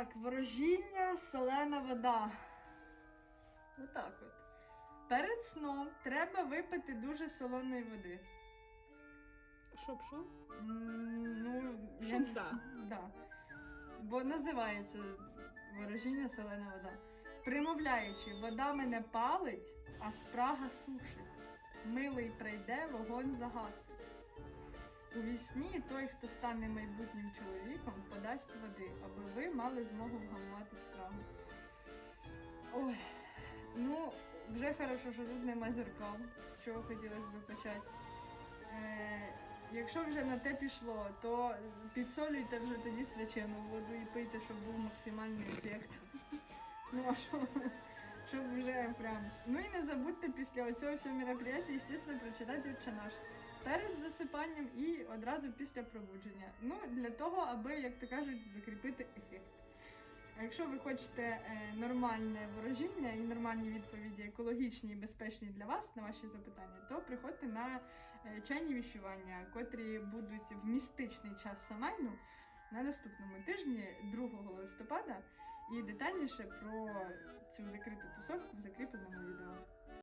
Так, ворожіння, солена вода. Отак от. Перед сном треба випити дуже солоної води. Щоб що? М, Ну, я- Щоб да. Да. Бо називається ворожіння солена вода. Примовляючи, вода мене палить, а спрага сушить. Милий прийде, вогонь загасить. У вісні той, хто стане майбутнім чоловіком, подасть води, аби ви мали змогу вгамувати спрагу. Ой, ну, вже хорошо, що тут нема зеркал, з чого хотілося б почати. Е, якщо вже на те пішло, то підсолюйте вже тоді свячену воду і пийте, щоб був максимальний ефект. Ну а що? Щоб вже прям. Ну і не забудьте після цього всього мероприятия, звісно, прочитати «Отче наш» перед засипанням і одразу після пробудження. Ну, для того, аби, як то кажуть, закріпити ефект. А якщо ви хочете е, нормальне ворожіння і нормальні відповіді, екологічні і безпечні для вас на ваші запитання, то приходьте на е, чайні віщування, котрі будуть в містичний час Самайну на наступному тижні, 2 листопада, і детальніше про цю закриту тусовку в закріпленому.